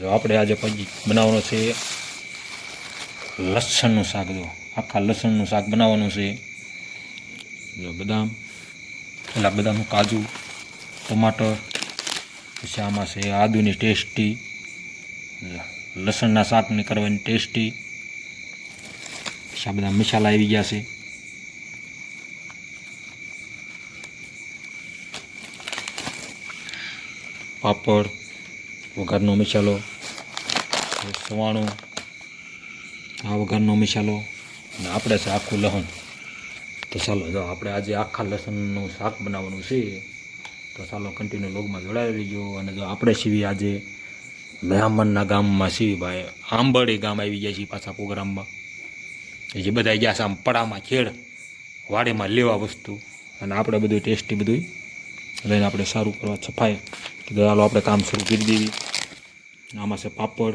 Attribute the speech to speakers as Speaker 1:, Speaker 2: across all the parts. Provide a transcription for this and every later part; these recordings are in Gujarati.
Speaker 1: જો આપણે આજે પછી બનાવવાનો છે લસણનું શાક, જો આખા લસણનું શાક બનાવવાનું છે. જો બદામ, પેલા બદામનું કાજુ, ટમાટર, પછી આમાં છે આદુની ટેસ્ટી લસણના શાકની કરવાની ટેસ્ટી. પછી આ બધા મસાલા આવી ગયા છે. પાપડ, વઘારનો મસાલો સવાણું, આ વગરનો મસાલો અને આપણે છે આખું લસણ. તો ચાલો, જો આપણે આજે આખા લસણનું શાક બનાવવાનું છે, તો ચાલો કન્ટિન્યુ લોગમાં જોડાઈ રહીજો. અને જો આપણે સીવી આજે બ્રાહ્મણના ગામમાં સીવી ભાઈ. આંબળી ગામ આવી ગયા છીએ પાછા પ્રોગ્રામમાં. જે બધા ગયા છે આમ પડામાં ખેડ, વાડીમાં લેવા વસ્તુ. અને આપણે બધું ટેસ્ટી બધું લઈને આપણે સારું કરવા સફાઈ કીધું ચાલો આપણે કામ શરૂ કરી દેવી. આમાં છે પાપડ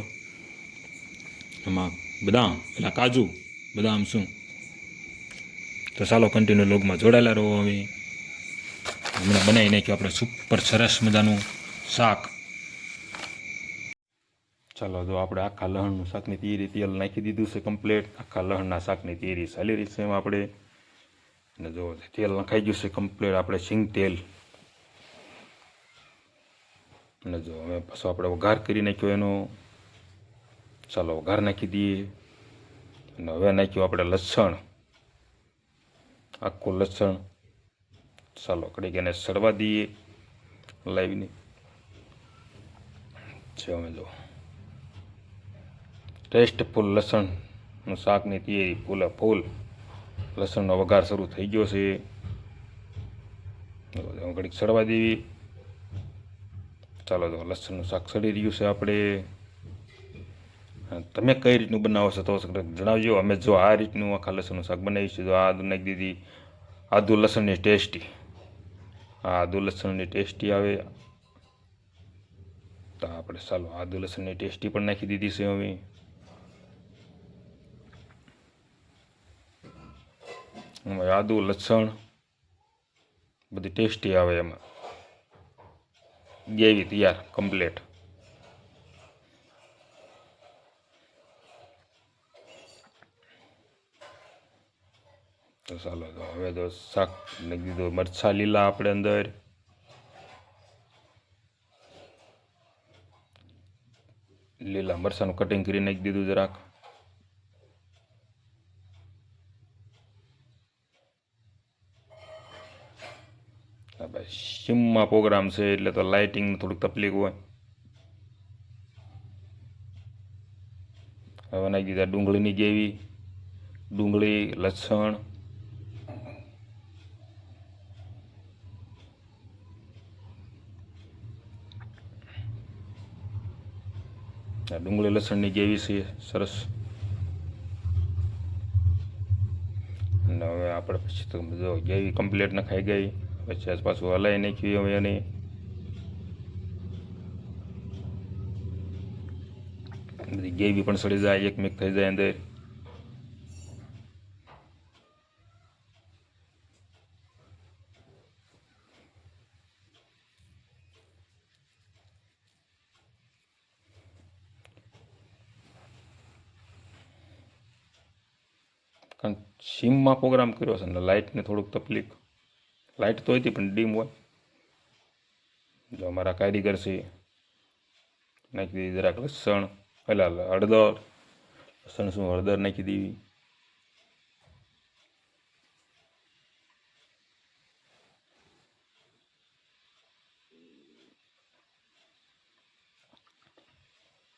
Speaker 1: એમાં બદામ પેલા કાજુ બદામ શું? તો ચાલો કન્ટિન્યુ લોગમાં જોડાયેલા રહો હવે. હમણાં બનાવી નાખ્યું આપણે સુપર સરસ મજાનું શાક. ચાલો, જો આપણે આખા લહણનું શાકની તૈયારી તેલ નાખી દીધું છે કમ્પ્લેટ આખા લહણના શાકની તૈયારી ચાલી રહી છે એમાં આપણે. અને જો તેલ નખાઈ ગયું છે કમ્પ્લેટ આપણે સિંગ તેલ. અને જો હવે પાછો આપણે વઘાર કરી નાખ્યો એનો. ચાલો વઘાર નાખી દઈએ. અને હવે નાખ્યું આપણે લસણ. આખું લસણ. ચાલો કડીક એને સડવા દઈએ લાવીને. જમે જો ટેસ્ટફુલ લસણનું શાકની તૈયારી ફૂલે ફૂલ. લસણનો વઘાર શરૂ થઈ ગયો છે. ઘડીક સડવા દેવી ચાલો તો લસણનું શાક સડી રહ્યું છે આપણે. તમે કઈ રીતનું બનાવો છો તો જણાવજો. અમે જો આ રીતનું આખા લસણનું શાક બનાવીશું તો આદુ નાખી દીધી. આદુ લસણની ટેસ્ટી. આદુ લસણની ટેસ્ટી આવે. તો આપણે ચાલો, આદુ લસણની ટેસ્ટી પણ નાખી દીધી છે અમે. આદુ, લસણ બધી ટેસ્ટી આવે એમાં. ગેવી તૈયાર, કમ્પ્લીટ. તો ચાલો તો હવે તો શાક નાખી દીધું મરચાં લીલા આપણે અંદર. લીલા મરચાંનું કટિંગ કરી નાખી દીધું જરાક. સિમમાં પ્રોગ્રામ છે, એટલે તો લાઇટિંગ થોડીક તકલીફ હોય. હવે નાખી દીધા ડુંગળીની જેવી. ડુંગળી, લસણ ડુંગળી લસણની જેવી છે, સરસ. અને હવે આપણે પછી તો બધો જેવી કમ્પ્લીટ નખાઈ ગઈ. પછી પાછું હલાવી નાખ્યું હવે એની. બધી ગેવી પણ સડી જાય, એકમેક થઈ જાય અંદર. કારણ સીમમાં પ્રોગ્રામ કર્યો છે ને લાઇટને થોડુંક તકલીફ. લાઇટ તો હતી, પણ ડીમ હોય. જો અમારા કારીગર છે, નાખી દીધી જરાક લસણ એટલે હળદર, લસણ શું, હળદર નાખી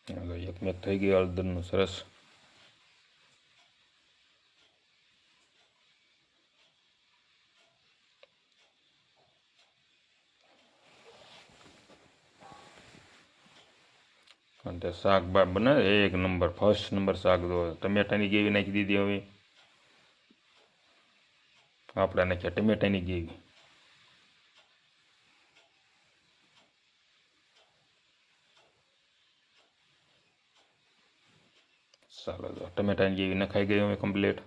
Speaker 1: હવે એક મેક થઈ ગઈ હળદરનું સરસ. અને તે શાક બનાવે એક નંબર ફર્સ્ટ નંબર શાક જો ટમેટાની ગેવી નાખી દીધી હવે. આપણે નાખ્યા ટમેટાની ગેવી ચાલો તો ટમેટાની ગેવી નખાઈ ગઈ હવે કમ્પ્લીટ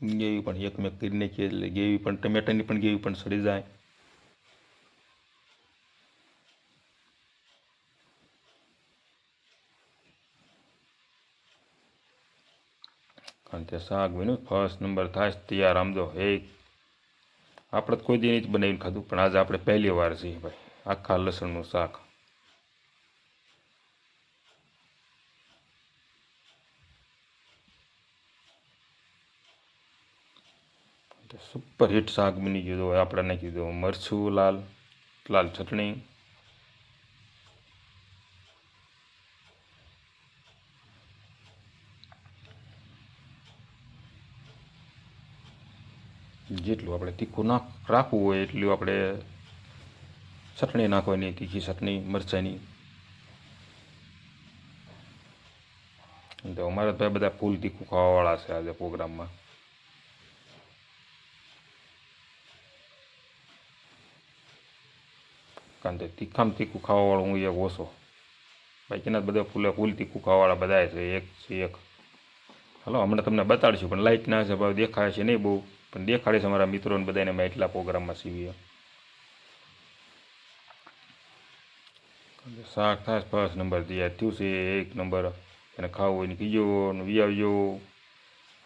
Speaker 1: જેવી પણ એક મેં કરી નાખી એટલે ગેવી પણ, ટમેટાની પણ ગેવી પણ સડી જાય. કારણ કે શાક બન્યું ફર્સ્ટ નંબર થાય તૈયાર, આમ જો એક. આપણે તો કોઈ દી નહીં બનાવીને ખાધું, પણ આજે આપણે પહેલી વાર છીએ ભાઈ, આખા લસણનું શાક. સુપર હિટ શાક બની ગયું હોય આપણે નાખી દીધું મરચું, લાલ લાલ ચટણી. જેટલું આપણે તીખું ના રાખવું હોય એટલું આપણે ચટણી નાખવાની, તીખી ચટણી, મરચાંની. તો અમારે તો બધા ફૂલ તીખું ખાવાવાળા છે આજે પ્રોગ્રામમાં. કારણ કે તીખામાં તીખું ખાવાવાળો હું એક ઓછો. બાકીના બધા ફૂલે ફૂલ તીખું ખાવાવાળા બધા છે, એક છે, એક. હલો, હમણાં તમને બતાડીશું, પણ લાઈટ ના છે ભાવ દેખાય છે નહીં બહુ, પણ દેખાડે છે અમારા મિત્રોને બધાને મેં એટલા પ્રોગ્રામમાં સીવીએ. શાક થાય ફર્સ્ટ નંબર તૈયાર થયું છે, એક નંબર. એને ખાવું હોય ને પીજો, ને વી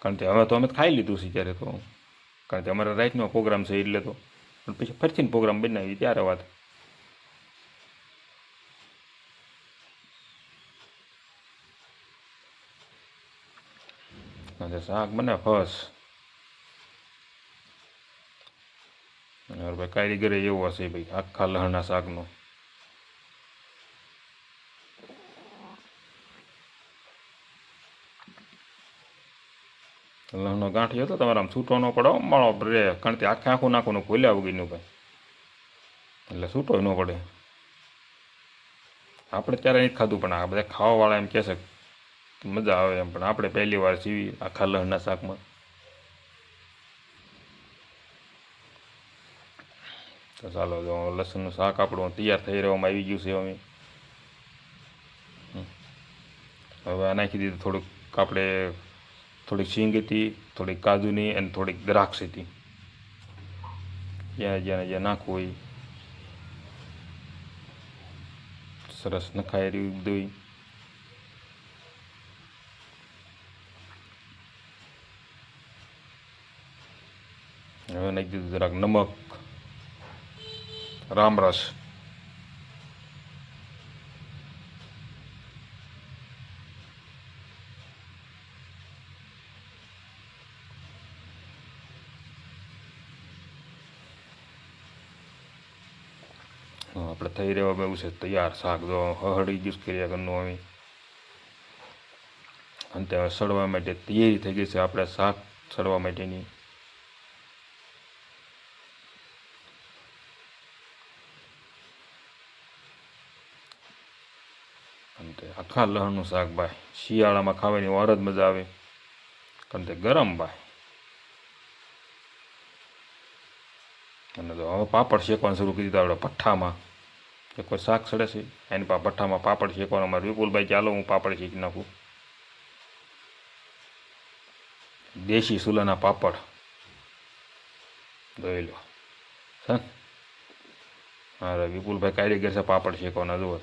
Speaker 1: કારણ કે હવે તો અમે ખાઈ લીધું છે ત્યારે તો કારણ કે અમારા રાઈટનો પ્રોગ્રામ છે એટલે તો, પણ પછી ફરીથી પ્રોગ્રામ બનાવી ત્યારે વાત. અને શાક બને ફસ ભાઈ કારીગરે એવું હશે ભાઈ આખા લહણના શાકનું લહણનો ગાંઠિયો હતો તમારે આમ છૂટો ન પડો મળો રે કારણ કે આખે આખું નાખું ભૂલ્યા વગીનું ભાઈ એટલે છૂટો ન પડે આપણે ત્યારે નહીં ખાધું પણ આ બધા ખાવાવાળા એમ કહેશે મજા આવે એમ, પણ આપણે પહેલી વાર સીવી આખા લહણના શાકમાં. તો ચાલો લસણનું શાક આપણું તૈયાર થઈ રહેવામાં આવી ગયું છે અમે હવે આ નાખી દીધું થોડુંક આપણે, થોડીક શીંગ હતી, થોડીક કાજુની અને થોડીક દ્રાક્ષ હતી. જ્યાં જ્યાં જ્યાં નાખવું હોય. સરસ નખાય રહ્યું બધું હવે નાખી દીધું જરાક નમક રામરસ આપણે થઈ રહેવા બહુ છે તૈયાર શાક જો હળી ગયું કર્યા ઘરનું આવી અને ત્યાં સડવા માટે તૈયારી થઈ ગઈ છે આપણે શાક સડવા માટેની કારણ કે આખા લહણનું શાક ભાઈ શિયાળામાં ખાવાની વાર જ મજા આવે. કારણ કે ગરમ ભાઈ અને તો હવે પાપડ શેકવાનું શરૂ કરી દીધું આપણે ભઠ્ઠામાં. એક વાર શાક સડે છે? એની પા, ભઠ્ઠામાં પાપડ શેકવાનો. અમારે વિપુલભાઈ ચાલો હું પાપડ શેકી નાખું. દેશી સુલાના પાપડ. જોઈ લો. હા? વિપુલભાઈ કારીગર છે પાપડ શેકવાના, જુઓ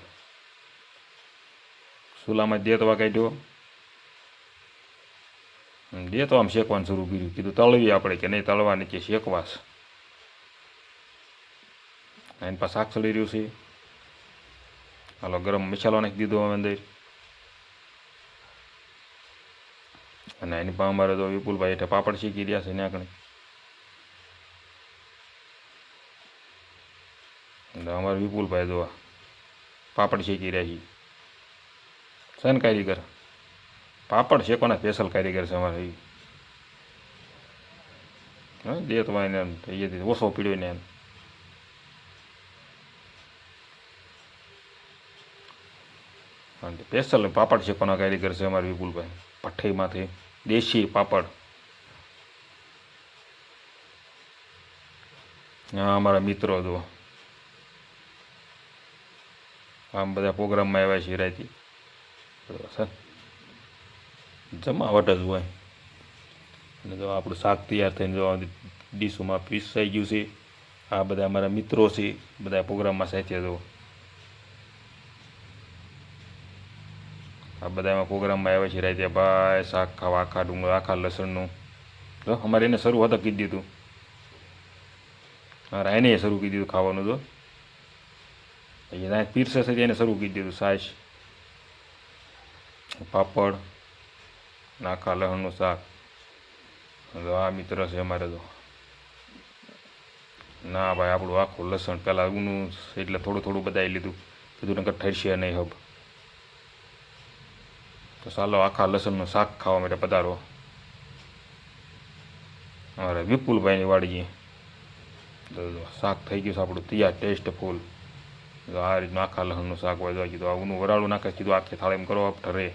Speaker 1: ચૂલામાં દેતવા કાઢ્યો દેતો આમ શેકવાનું શરૂ કર્યું. કીધું, તળવી આપણે કે નહીં તળવાની કે શેકવાસ? એની પાસે શાક ચડી રહ્યું છે. હાલો, ગરમ મસાલો નાખી દીધો અમે અંદર. અને એની પાસે અમારે તો વિપુલભાઈ એટલે પાપડ શીખી રહ્યા છે ત્યાં એટલે અમારે વિપુલભાઈ જોવા પાપડ શેકી રહ્યા છીએ છે ને કારીગર? પાપડ શેકવાના સ્પેશિયલ કારીગર છે અમારે એ હા? દે તો એને ઓછો પીડ્યો ને એમ. સ્પેશિયલ પાપડ શેકવાના કારીગર છે અમારે વિપુલભાઈ? પઠ્ઠીમાંથી. દેશી પાપડ. હા, અમારા મિત્રો જો આમ બધા પ્રોગ્રામમાં આવ્યા છે રાતી. સર જમાવટ જ હોય. અને જો આપણું શાક તૈયાર થઈને જો ડીશોમાં પીસાઈ ગયું છે, આ બધા અમારા મિત્રો છે, બધા પ્રોગ્રામમાં સાથે જો. આ બધા એમાં પ્રોગ્રામમાં આવે છે રાતે ભાઈ શાક ખાવા, આખા ડુંગર આખા લસણનું. જો, અમારે એને શરૂ હતા કીધી દીધું મારા એને શરૂ કીધું દીધું ખાવાનું જો. અહીંયા પીરસે છે એને શરૂ કીધું દીધું સાસ. પાપડ, નાખા લહણનું શાક. તો આ મિત્ર છે અમારે તો. ના ભાઈ, આપણું આખું લસણ પહેલાં ઊનું એટલે થોડું થોડું બધાઈ લીધું. કીધું નકર ઠરશે નહીં હબ. તો ચાલો આખા લસણનું શાક ખાવા માટે પધારો. અરે વિપુલભાઈની વાડીએ તો શાક થઈ ગયું છે આપણું તૈયાર, ટેસ્ટફુલ. જો આ રીતનું આખા લસણનું શાક હોય તો કીધું, આ ઊનું વરાળું નાખે કીધું, આખી એમ કરો ઠરે.